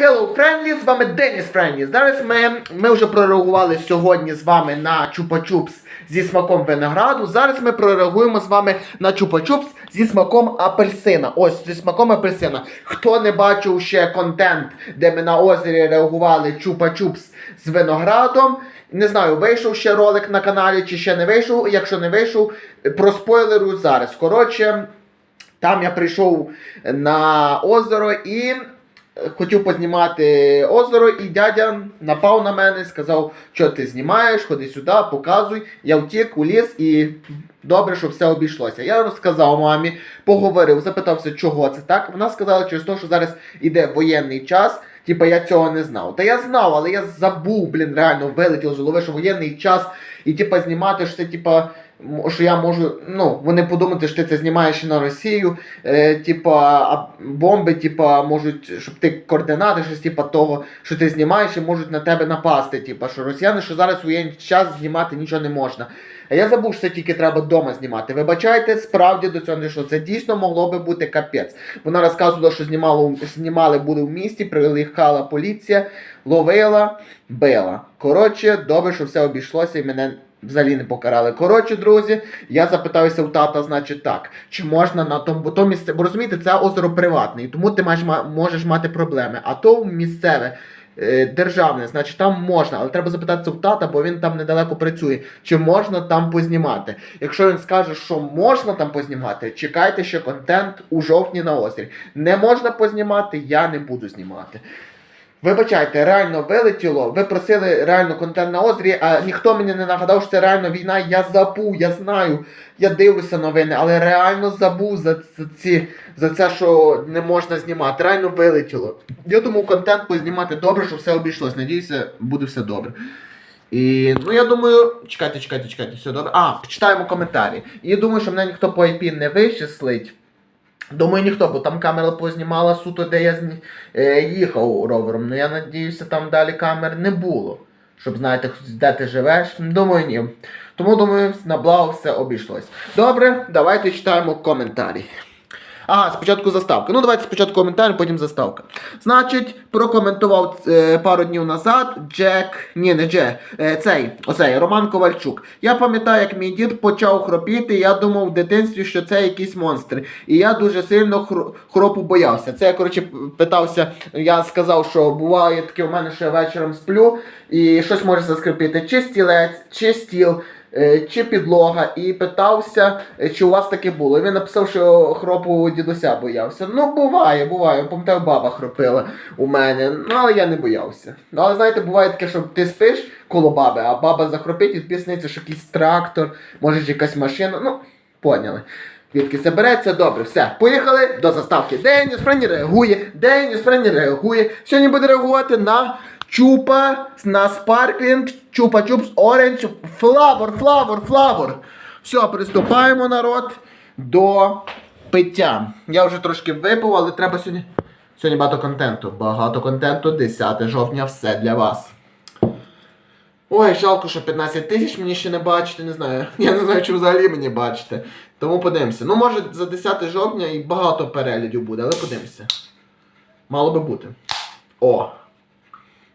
Hello, Friendly, з вами Деніс Френлі. Зараз ми, ми вже прореагували сьогодні з вами на чупа-чупс зі смаком винограду. Зараз ми прореагуємо з вами на чупа-чупс зі смаком апельсина. Ось зі смаком апельсина. Хто не бачив ще контент, де ми на озері реагували чупа-чупс з виноградом. Не знаю, вийшов ще ролик на каналі чи ще не вийшов. Якщо не вийшов, проспойлерую зараз. Коротше, там я прийшов на озеро і хотів познімати озеро, і дядя напав на мене сказав, що ти знімаєш, ходи сюди, показуй. Я втік у ліс і добре, що все обійшлося. Я розказав мамі, поговорив, запитався, чого це так. Вона сказала через те, що зараз іде воєнний час. Типа я цього не знав. Та я знав, але я забув, блін, реально вилетіло з голови, що воєнний час, і типа знімати, що це типа. Що я можу, ну, вони подумати, що ти це знімаєш на Росію, е, типа, а бомби, типа, можуть, щоб ти координати, щось типа того, що ти знімаєш, і можуть на тебе напасти. Типа, що росіяни, що зараз воєнний час знімати нічого не можна. А я забув, що це тільки треба вдома знімати. Вибачайте, справді до цього не йшло. Це дійсно могло би бути капець. Вона розказувала, що знімало, знімали були в місті, приїхала поліція, ловила, била. Коротше, добре, що все обійшлося і мене. Взагалі не покарали. Коротше, друзі, я запитався у тата, значить так, чи можна на тому, бо то місце, бо розумієте, це озеро приватне, і тому ти маєш, можеш мати проблеми. А то місцеве, е, державне, значить там можна, але треба запитатися у тата, бо він там недалеко працює, чи можна там познімати. Якщо він скаже, що можна там познімати, чекайте ще контент у жовтні на озері. Не можна познімати, я не буду знімати. Вибачайте, реально вилетіло. Ви просили реально контент на озері, а ніхто мені не нагадав, що це реально війна. Я забув, я знаю. Я дивлюся новини, але реально забув за, ці за це, що не можна знімати. Реально вилетіло. Я думав, контент познімати добре, що все обійшлось. Надіюся, буде все добре. І ну я думаю, чекайте, чекайте, чекайте, все добре. А, почитаємо коментарі. І думаю, що мене ніхто по IP не вичислить. Думаю, ніхто, бо там камера познімала суто, де я е, їхав ровером. Ну я надіюся, там далі камер не було. Щоб знаєте, де ти живеш. Думаю, ні. Тому думаю, на благо все обійшлось. Добре, давайте читаємо коментарі. Ага, спочатку заставка. Ну, давайте спочатку коментар, потім заставка. Значить, прокоментував е, пару днів назад Джек. Ні, не Джек. Е, цей, оцей, Роман Ковальчук. Я пам'ятаю, як мій дід почав хропіти, я думав в дитинстві, що це якісь монстри. І я дуже сильно хр- хропу боявся. Це я, коротше, питався, я сказав, що буває таке у мене, що я вечором сплю, і щось може заскрипіти. Чи стілець, чи стіл. Е, Чи підлога, і питався, е, чи у вас таке було. І він написав, що хропу дідуся боявся. Ну, буває, буває. Пам'ятаю, баба хропила у мене. Ну, але я не боявся. Ну, але знаєте, буває таке, що ти спиш коло баби, а баба захропить і тобі сниться, що якийсь трактор, може якась машина. Ну, поняли. Відки це береться, добре, все. Поїхали до заставки. Деніс Френі реагує, Деніс Френі реагує. Сьогодні буде реагувати на чупа, на спарклінг, чупа чупс, оранж, флавор, флавор, флавор. Все, приступаємо, народ, до пиття. Я вже трошки випив, але треба сьогодні. Сьогодні багато контенту. Багато контенту, 10 жовтня, все для вас. Ой, жалко, що 15 тисяч мені ще не бачите, не знаю. Я не знаю, чи взагалі мені бачите. Тому подивимося. Ну, може, за 10 жовтня і багато переглядів буде, але подивимося. Мало би бути. О!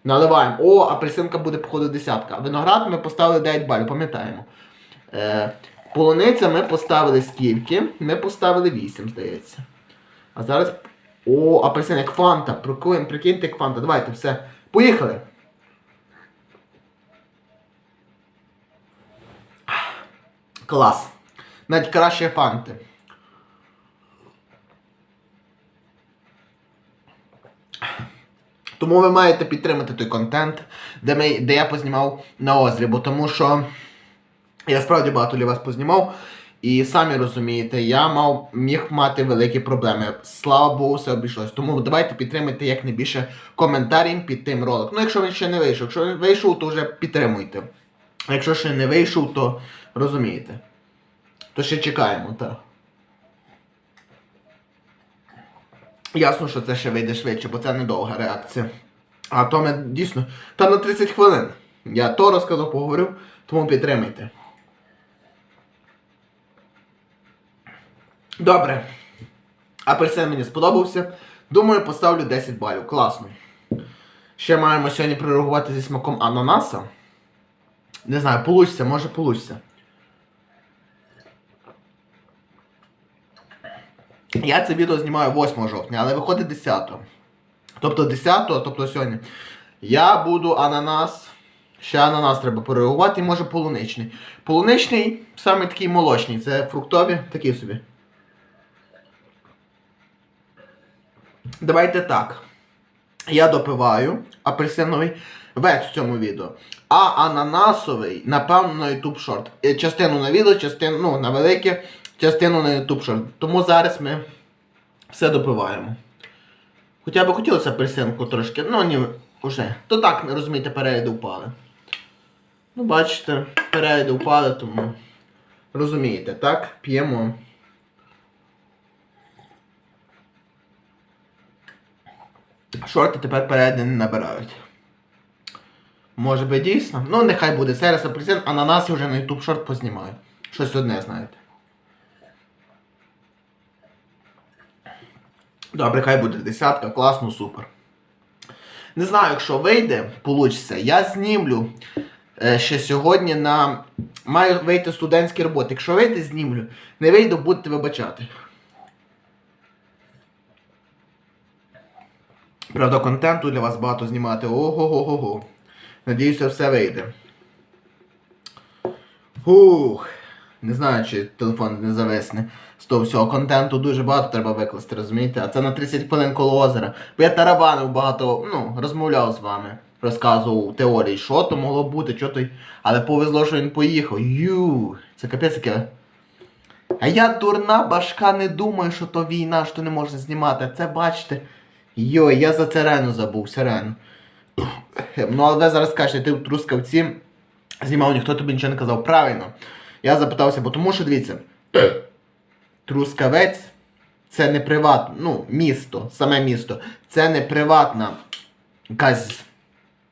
Наливаємо. О, апельсинка буде, походу, десятка. Виноград ми поставили 9 балів, пам'ятаємо. Е, полуниця ми поставили скільки? Ми поставили 8, здається. А зараз. О, апельсин як фанта. Прикинь, прикиньте, як фанта. Давайте, все. Поїхали! Клас. Навіть краще фанти. Тому ви маєте підтримати той контент, де, ми, де я познімав на озері, бо тому що я справді багато для вас познімав. І самі розумієте, я мав, міг мати великі проблеми. Слава Богу, все обійшлось. Тому давайте підтримуйте якнайбільше коментарів під тим роликом. Ну, якщо він ще не вийшов. Якщо він вийшов, то вже підтримуйте. Якщо ще не вийшов, то розумієте. То ще чекаємо, так. Ясно, що це ще вийде швидше, бо це недовга реакція. А то ми дійсно. Та на 30 хвилин. Я то розказав, поговорив, тому підтримайте. Добре. Апельсин мені сподобався. Думаю, поставлю 10 балів. Класно. Ще маємо сьогодні прореагувати зі смаком ананаса. Не знаю, получиться, може получиться. Я це відео знімаю 8 жовтня, але виходить 10. Тобто 10, тобто сьогодні. Я буду ананас. Ще ананас треба перереагувати і може полуничний. Полуничний саме такий молочний. Це фруктові, такі собі. Давайте так. Я допиваю апельсиновий весь в цьому відео. А ананасовий, напевно, на YouTube Short. Е, Частину на відео, частину ну, на велике, частину на YouTube Short. Тому зараз ми все допиваємо. Хоча б хотілося апельсинку трошки, ну ні, вже. То так, розумієте, переїди впали. Ну, бачите, переїди впали, тому розумієте, так? П'ємо. Шорти тепер переїди не набирають. Може би дійсно? Ну, нехай буде сервіс апельсин, ананас я вже на YouTube шорт познімаю. Щось одне, знаєте. Добре, хай буде десятка, класно, супер. Не знаю, якщо вийде, получиться, я знімлю е, ще сьогодні на. Маю вийти студентські роботи. Якщо вийде, знімлю. Не вийду, будете вибачати. Правда, контенту для вас багато знімати. Ого-го-го-го. Надіюся, все вийде. Ух. Не знаю, чи телефон не зависне. З того всього контенту дуже багато треба викласти, розумієте? А це на 30 хвилин коло озера. Бо я тарабанив багато, ну, розмовляв з вами, розказував теорії, що то могло бути, що то. Але повезло, що він поїхав. Ю, це капець яке. А я дурна башка не думаю, що то війна, що не можна знімати. Це бачите. Йой, я за сирену забув, сирену. Ну, але зараз скажете, ти в трускавці знімав, ніхто тобі нічого не казав. Правильно. Я запитався, бо тому що дивіться. Трускавець це не приватне, ну, місто, саме місто. Це не приватна якась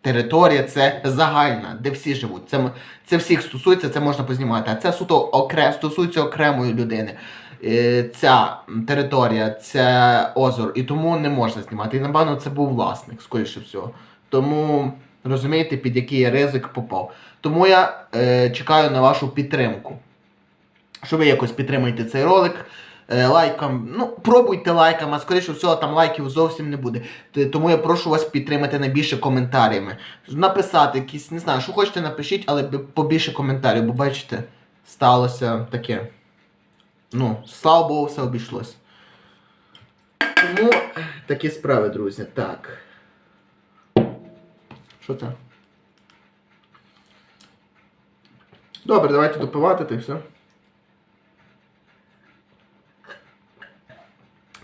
територія, це загальна, де всі живуть. Це, це всіх стосується, це можна познімати. А це суто окре, стосується окремої людини. Е, Ця територія, це озеро, і тому не можна знімати. І напевно це був власник, скоріше всього. Тому розумієте, під який ризик попав. Тому я е, чекаю на вашу підтримку. Що ви якось підтримуєте цей ролик е, лайком. Ну, пробуйте лайком, а скоріше всього там лайків зовсім не буде. Тому я прошу вас підтримати найбільше коментарями. Написати якісь, не знаю, що хочете, напишіть, але побільше коментарів, бо бачите, сталося таке. Ну, слава Богу, все обійшлось. Тому такі справи, друзі. Так. Що це? Добре, давайте допивати, та все.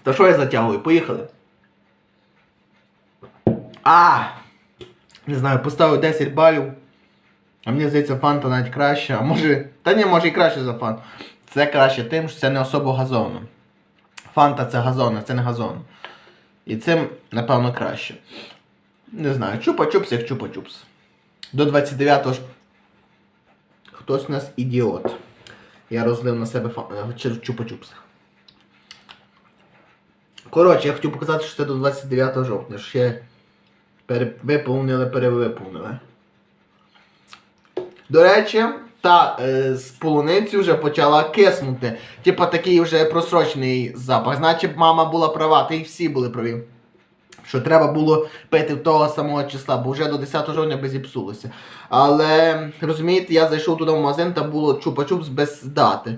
Та що я затягую? Поїхали. А! Не знаю, поставив 10 балів. А мені здається, фанта навіть краще. А може. Та ні, може і краще за фан. Це краще тим, що це не особо газовано. Фанта це газон, це не газон. І цим, напевно, краще. Не знаю, чупа-чупс як чупа-чупс. До 29-го ж. Хтось у нас ідіот. Я розлив на себе е, чупа-чупс. Коротше, я хотів показати, що це до 29 жовтня. Ще пере... виповнили, перевиповнили. До речі, та е, з полуниці вже почала киснути. Типа такий вже просрочений запах. Значить, мама була права, та й всі були праві. Що треба було пити того самого числа, бо вже до 10 жовтня би зіпсулося. Але розумієте, я зайшов туди в магазин, там було чупа-чупс без дати.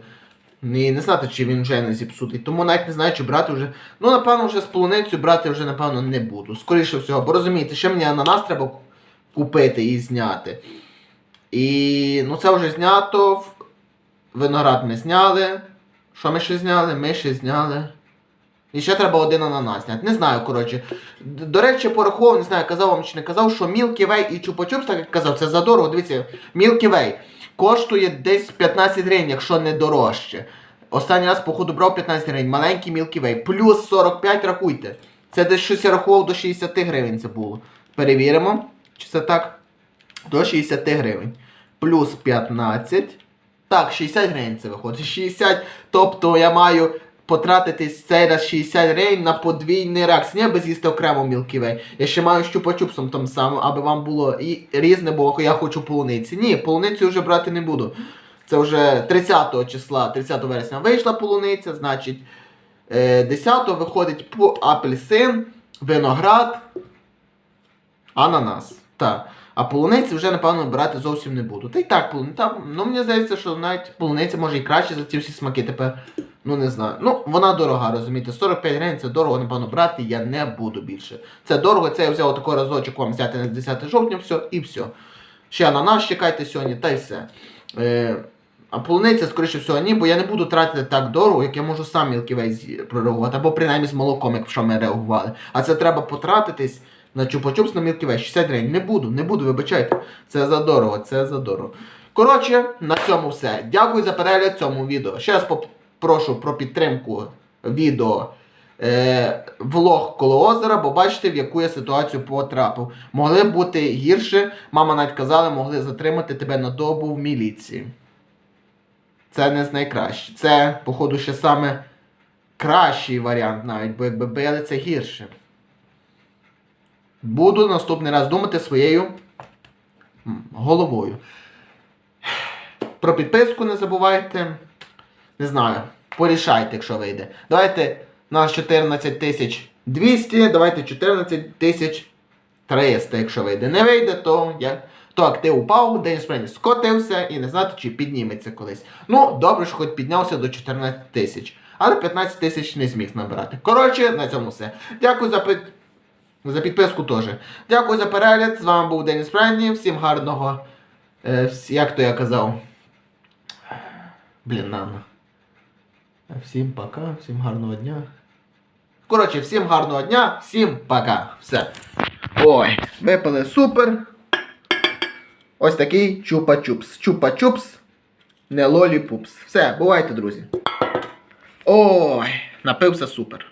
І не знати, чи він вже не зіпсутий. Тому навіть не знаю, чи брати вже. Ну, напевно, вже з полуницею брати вже, напевно, не буду. Скоріше всього, бо розумієте, ще мені ананас треба купити і зняти. І ну це вже знято. Виноград ми зняли. Що ми ще зняли? Ми ще зняли. І ще треба один ананас зняти. Не знаю, коротше. До речі, порахував, не знаю, казав вам чи не казав, що Milky Way і Чупа-Чупс, так як казав, це задорого. Дивіться, Milky Way коштує десь 15 гривень, якщо не дорожче. Останній раз, походу, брав 15 гривень, маленький Milky Way. Плюс 45 рахуйте. Це десь щось я рахував до 60 гривень це було. Перевіримо, чи це так. До 60 гривень. Плюс 15. Так, 60 гривень це виходить. 60. Тобто я маю потратитись цей раз 60 гривень на подвійний реакцій. Не без їсти окремо Way. Я ще маю щупа-чупсом там самим, аби вам було і різне, бо я хочу полуниці. Ні, полуницю вже брати не буду. Це вже 30 числа, 30 вересня вийшла полуниця, значить е, 10 виходить по апельсин, виноград, ананас. Так. А полуниці вже, напевно, брати зовсім не буду. Та й так, полуниця, ну мені здається, що навіть полуниця може і краще за ці всі смаки тепер. Ну не знаю. Ну, вона дорога, розумієте. 45 гривень це дорого, напевно, брати я не буду більше. Це дорого, це я взяв такий разочок вам взяти на 10 жовтня, все, і все. Ще ананас чекайте сьогодні, та й все. Е, а полуниця, скоріше всього, ні, бо я не буду тратити так дорого, як я можу сам Way прореагувати, або принаймні з молоком, якщо ми реагували. А це треба потратитись на чупа-чупс на Way. 60 гривень. Не буду, не буду, вибачайте. Це за дорого, це за дорого. Коротше, на цьому все. Дякую за перегляд цьому відео. Ще раз попрошу про підтримку відео. Е, влог коло озера, бо бачите, в яку я ситуацію потрапив. Могли бути гірше. Мама навіть казала, могли затримати тебе на добу в міліції. Це не з найкраще. Це, походу, ще саме кращий варіант навіть, бо якби били це гірше. Буду наступний раз думати своєю головою. Про підписку не забувайте. Не знаю. Порішайте, якщо вийде. Давайте нас 14 тисяч 200, давайте 14 тисяч 300, якщо вийде. Не вийде, то я. То актив упав, день сприйняв скотився і не знати, чи підніметься колись. Ну, добре, що хоч піднявся до 14 тисяч. Але 15 тисяч не зміг набирати. Коротше, на цьому все. Дякую за під... за підписку теж. Дякую за перегляд. З вами був Деніс Френні. Всім гарного. Е, як то я казав. Блін, нано. Всім пока, всім гарного дня. Коротше, всім гарного дня, всім пока. Все. Ой, випили супер. Ось такий чупа-чупс. Чупа-чупс, не лолі-пупс. Все, бувайте, друзі. Ой, напився супер.